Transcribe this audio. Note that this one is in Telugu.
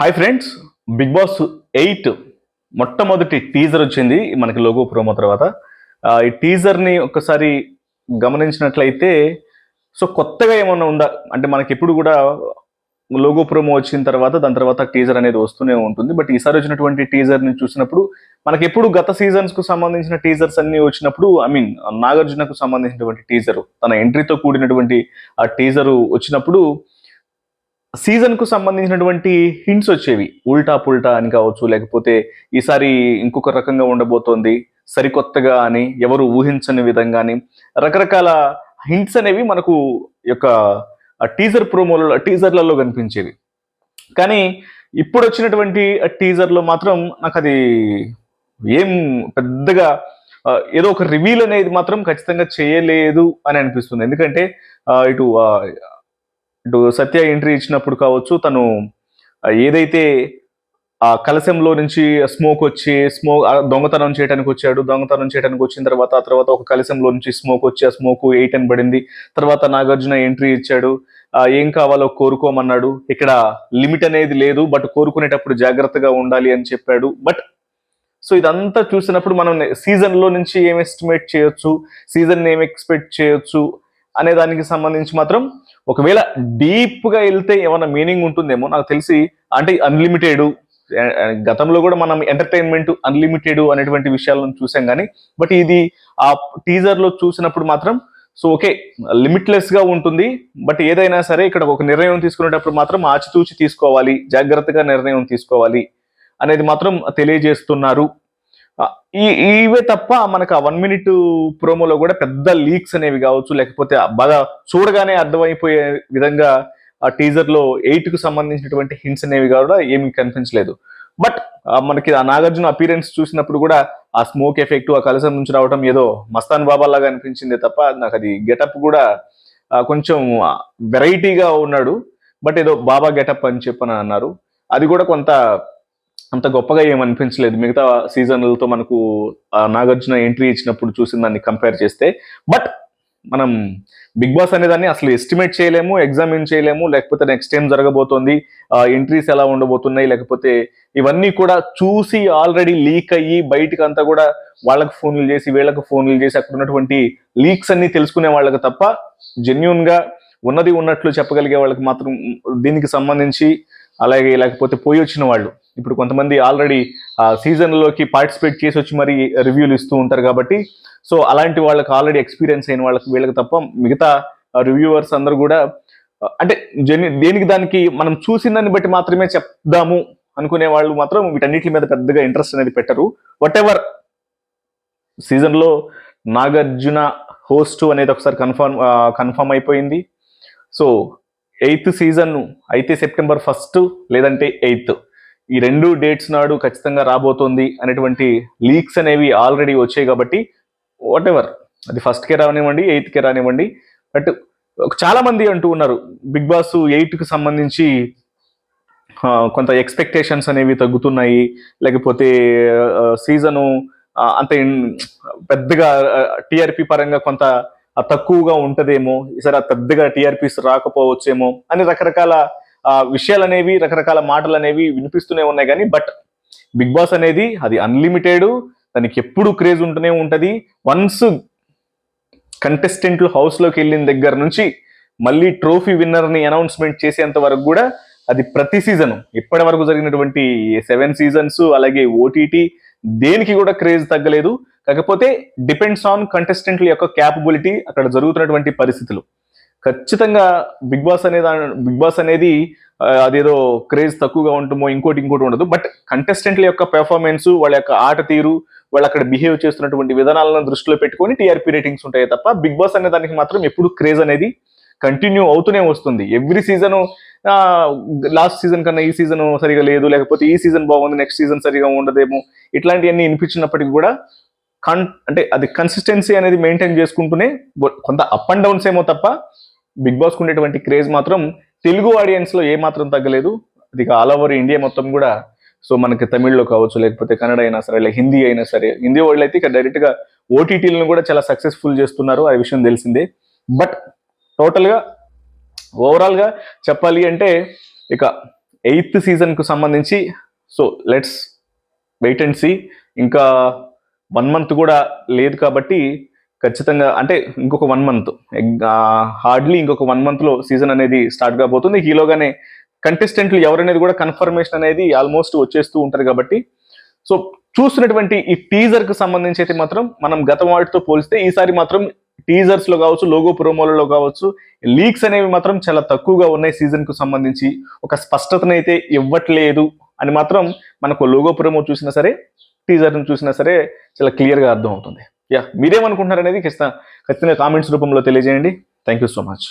Hi friends Big Boss eight మొట్టమొదటి టీజర్ వచ్చింది మనకి లోగో ప్రోమో తర్వాత. ఈ టీజర్ని ఒక్కసారి గమనించినట్లయితే సో కొత్తగా ఏమన్నా ఉందా? అంటే మనకి ఎప్పుడు కూడా లోగో ప్రోమో వచ్చిన తర్వాత దాని తర్వాత టీజర్ అనేది వస్తూనే ఉంటుంది. బట్ ఈసారి వచ్చినటువంటి టీజర్ని చూసినప్పుడు మనకి ఎప్పుడు గత సీజన్స్కు సంబంధించిన టీజర్స్ అన్ని వచ్చినప్పుడు ఐ మీన్ నాగార్జునకు సంబంధించినటువంటి టీజర్ తన ఎంట్రీతో కూడినటువంటి ఆ టీజర్ వచ్చినప్పుడు సీజన్కు సంబంధించినటువంటి హింట్స్ వచ్చేవి. ఉల్టా పుల్టా అని కావచ్చు లేకపోతే ఈసారి ఇంకొక రకంగా ఉండబోతోంది సరికొత్తగా అని ఎవరు ఊహించని విధంగాని రకరకాల హింట్స్ అనేవి మనకు యొక్క టీజర్ ప్రోమోలలో టీజర్లలో కనిపించేవి. కానీ ఇప్పుడు వచ్చినటువంటి టీజర్లో మాత్రం నాకు అది ఏం పెద్దగా ఏదో ఒక రివీల్ అనేది మాత్రం ఖచ్చితంగా చేయలేదు అని అనిపిస్తుంది. ఎందుకంటే ఇటు సత్య ఎంట్రీ ఇచ్చినప్పుడు కావచ్చు తను ఏదైతే ఆ కలశంలో నుంచి స్మోక్ వచ్చి స్మోక్ దొంగతనం చేయడానికి వచ్చాడు దొంగతనం చేయడానికి వచ్చిన తర్వాత ఆ తర్వాత ఒక కలశంలో నుంచి స్మోక్ వచ్చి ఆ స్మోక్ ఎయిట్ అని పడింది. తర్వాత నాగార్జున ఎంట్రీ ఇచ్చాడు. ఏం కావాలో కోరుకోమన్నాడు. ఇక్కడ లిమిట్ అనేది లేదు బట్ కోరుకునేటప్పుడు జాగ్రత్తగా ఉండాలి అని చెప్పాడు. బట్ సో ఇదంతా చూసినప్పుడు మనం సీజన్లో నుంచి ఏం ఎస్టిమేట్ చేయొచ్చు? సీజన్ ఏం ఎక్స్పెక్ట్ చేయొచ్చు? అనే దానికి సంబంధించి మాత్రం ఒకవేళ డీప్గా వెళ్తే ఏమైనా మీనింగ్ ఉంటుందేమో నాకు తెలిసి అంటే అన్లిమిటెడ్ గతంలో కూడా మనం ఎంటర్టైన్మెంట్ అన్లిమిటెడ్ అనేటువంటి విషయాలను చూసాం కానీ బట్ ఇది ఆ టీజర్లో చూసినప్పుడు మాత్రం సో ఓకే లిమిట్లెస్గా ఉంటుంది బట్ ఏదైనా సరే ఇక్కడ ఒక నిర్ణయం తీసుకునేటప్పుడు మాత్రం ఆచితూచి తీసుకోవాలి జాగ్రత్తగా నిర్ణయం తీసుకోవాలి అనేది మాత్రం తెలియజేస్తున్నారు. ఈ ఇవే తప్ప మనకు ఆ వన్ మినిట్ ప్రోమోలో కూడా పెద్ద లీక్స్ అనేవి కావచ్చు లేకపోతే ఆ బాగా చూడగానే అర్థమైపోయే విధంగా ఆ టీజర్లో ఎయిట్కు సంబంధించినటువంటి హింట్స్ అనేవి కూడా ఏమి కనిపించలేదు. బట్ మనకి ఆ నాగార్జున అపీరెన్స్ చూసినప్పుడు కూడా ఆ స్మోక్ ఎఫెక్ట్ ఆ కలసం నుంచి రావడం ఏదో మస్తాన్ బాబా లాగా అనిపించింది తప్ప నాకు అది గెటప్ కూడా కొంచెం వెరైటీగా ఉన్నాడు. బట్ ఏదో బాబా గెటప్ అని చెప్పని అన్నారు. అది కూడా కొంత అంత గొప్పగా ఏమనిపించలేదు మిగతా సీజన్లతో మనకు నాగార్జున ఎంట్రీ ఇచ్చినప్పుడు చూసిన దాన్ని కంపేర్ చేస్తే. బట్ మనం బిగ్ బాస్ అనే దాన్ని అసలు ఎస్టిమేట్ చేయలేము ఎగ్జామిన్ చేయలేము లేకపోతే నెక్స్ట్ టైం జరగబోతోంది ఎంట్రీస్ ఎలా ఉండబోతున్నాయి లేకపోతే ఇవన్నీ కూడా చూసి ఆల్రెడీ లీక్ అయ్యి బయటకు అంతా కూడా వాళ్ళకి ఫోన్లు చేసి వీళ్ళకి ఫోన్లు చేసి అక్కడ ఉన్నటువంటి లీక్స్ అన్ని తెలుసుకునే వాళ్ళకి తప్ప జెన్యున్గా ఉన్నది ఉన్నట్లు చెప్పగలిగే వాళ్ళకి మాత్రం దీనికి సంబంధించి అలాగే లేకపోతే పోయి వచ్చిన వాళ్ళు ఇప్పుడు కొంతమంది ఆల్రెడీ సీజన్లోకి పార్టిసిపేట్ చేసి వచ్చి మరి రివ్యూలు ఇస్తూ ఉంటారు కాబట్టి సో అలాంటి వాళ్ళకి ఆల్రెడీ ఎక్స్పీరియన్స్ అయిన వాళ్ళకి వీళ్ళకి తప్ప మిగతా రివ్యూవర్స్ అందరూ కూడా అంటే జెన్యు దేనికి దానికి మనం చూసిన దాన్ని బట్టి మాత్రమే చెప్దాము అనుకునే వాళ్ళు మాత్రం వీటన్నిటి మీద పెద్దగా ఇంట్రెస్ట్ అనేది పెట్టరు. వాట్ ఎవర్ సీజన్లో నాగార్జున హోస్ట్ అనేది ఒకసారి కన్ఫర్మ్ కన్ఫర్మ్ అయిపోయింది. సో ఎయిత్ సీజన్ అయితే సెప్టెంబర్ ఫస్ట్ లేదంటే ఎయిత్ ఈ రెండు డేట్స్ నాడు ఖచ్చితంగా రాబోతోంది అనేటువంటి లీక్స్ అనేవి ఆల్రెడీ వచ్చాయి కాబట్టి వాట్ ఎవర్ అది ఫస్ట్ కే రానివ్వండి ఎయిత్ కే రానివ్వండి. బట్ చాలా మంది అంటూ ఉన్నారు బిగ్ బాస్ ఎయిట్కి సంబంధించి కొంత ఎక్స్పెక్టేషన్స్ అనేవి తగ్గుతున్నాయి. లేకపోతే సీజను అంత పెద్దగా టిఆర్పి పరంగా కొంత తక్కువగా ఉంటదేమో. ఈసారి పెద్దగా టీఆర్పీస్ రాకపోవచ్చేమో అని రకరకాల విషయాలు అనేవి రకరకాల మాటలు అనేవి వినిపిస్తూనే ఉన్నాయి కానీ బట్ బిగ్ బాస్ అనేది అది అన్లిమిటెడ్ దానికి ఎప్పుడు క్రేజ్ ఉంటూనే ఉంటుంది. వన్స్ కంటెస్టెంట్లు హౌస్లోకి వెళ్ళిన దగ్గర నుంచి మళ్ళీ ట్రోఫీ విన్నర్ని అనౌన్స్మెంట్ చేసేంత వరకు కూడా అది ప్రతి సీజన్ ఇప్పటి వరకు జరిగినటువంటి సెవెన్ సీజన్స్ అలాగే ఓటీటీ దేనికి కూడా క్రేజ్ తగ్గలేదు. కాకపోతే డిపెండ్స్ ఆన్ కంటెస్టెంట్ల యొక్క క్యాపబిలిటీ అక్కడ జరుగుతున్నటువంటి పరిస్థితులు. ఖచ్చితంగా బిగ్ బాస్ అనే బిగ్ బాస్ అనేది అదేదో క్రేజ్ తక్కువగా ఉంటుందో ఇంకోటి ఇంకోటి ఉండదు. బట్ కంటెస్టెంట్ల యొక్క పెర్ఫార్మెన్స్ వాళ్ళ యొక్క ఆట తీరు వాళ్ళు అక్కడ బిహేవ్ చేస్తున్నటువంటి విధానాలను దృష్టిలో పెట్టుకొని టీఆర్పీ రేటింగ్స్ ఉంటాయి తప్ప బిగ్ బాస్ అనే దానికి మాత్రం ఎప్పుడు క్రేజ్ అనేది కంటిన్యూ అవుతూనే వస్తుంది. ఎవ్రీ సీజన్ లాస్ట్ సీజన్ కన్నా ఈ సీజన్ సరిగా లేదు లేకపోతే ఈ సీజన్ బాగుంది నెక్స్ట్ సీజన్ సరిగా ఉండదేమో ఇట్లాంటివన్నీ వినిపించినప్పటికీ కూడా కన్ అంటే అది కన్సిస్టెన్సీ అనేది మెయింటైన్ చేసుకుంటూనే కొంత అప్ అండ్ డౌన్స్ ఏమో తప్ప బిగ్ బాస్ ఉండేటువంటి క్రేజ్ మాత్రం తెలుగు ఆడియన్స్లో ఏ మాత్రం తగ్గలేదు. అది ఆల్ ఓవర్ ఇండియా మొత్తం కూడా. సో మనకి తమిళ్ళో కావచ్చు లేకపోతే కన్నడ అయినా సరే లేక హిందీ అయినా సరే హిందీ వాళ్ళు అయితే ఇక డైరెక్ట్గా ఓటీటీలను కూడా చాలా సక్సెస్ఫుల్ చేస్తున్నారు. ఆ విషయం తెలిసిందే. బట్ టోటల్గా ఓవరాల్గా చెప్పాలి అంటే ఇక ఎయిత్ సీజన్కు సంబంధించి so let's wait and see ఇంకా వన్ మంత్ కూడా లేదు కాబట్టి ఖచ్చితంగా అంటే ఇంకొక వన్ మంత్. హార్డ్లీ ఇంకొక వన్ మంత్లో సీజన్ అనేది స్టార్ట్ కాబోతుంది. హీలోగానే కంటెస్టెంట్లు ఎవరనేది కూడా కన్ఫర్మేషన్ అనేది ఆల్మోస్ట్ వచ్చేస్తూ ఉంటారు కాబట్టి. సో చూస్తున్నటువంటి ఈ టీజర్కి సంబంధించి అయితే మాత్రం మనం గత వాటితో పోలిస్తే ఈసారి మాత్రం టీజర్స్లో కావచ్చు లోగో ప్రోమోలలో కావచ్చు లీక్స్ అనేవి మాత్రం చాలా తక్కువగా ఉన్నాయి సీజన్కు సంబంధించి. ఒక స్పష్టతనైతే ఇవ్వట్లేదు అని మాత్రం మనకు లోగో ప్రోమో చూసినా సరే టీజర్ని చూసినా సరే చాలా క్లియర్గా అర్థం అవుతుంది యా మీరేమనుకుంటున్నారు అనేది ఖచ్చితంగా ఖచ్చితంగా కామెంట్స్ రూపంలో తెలియజేయండి. Thank you so much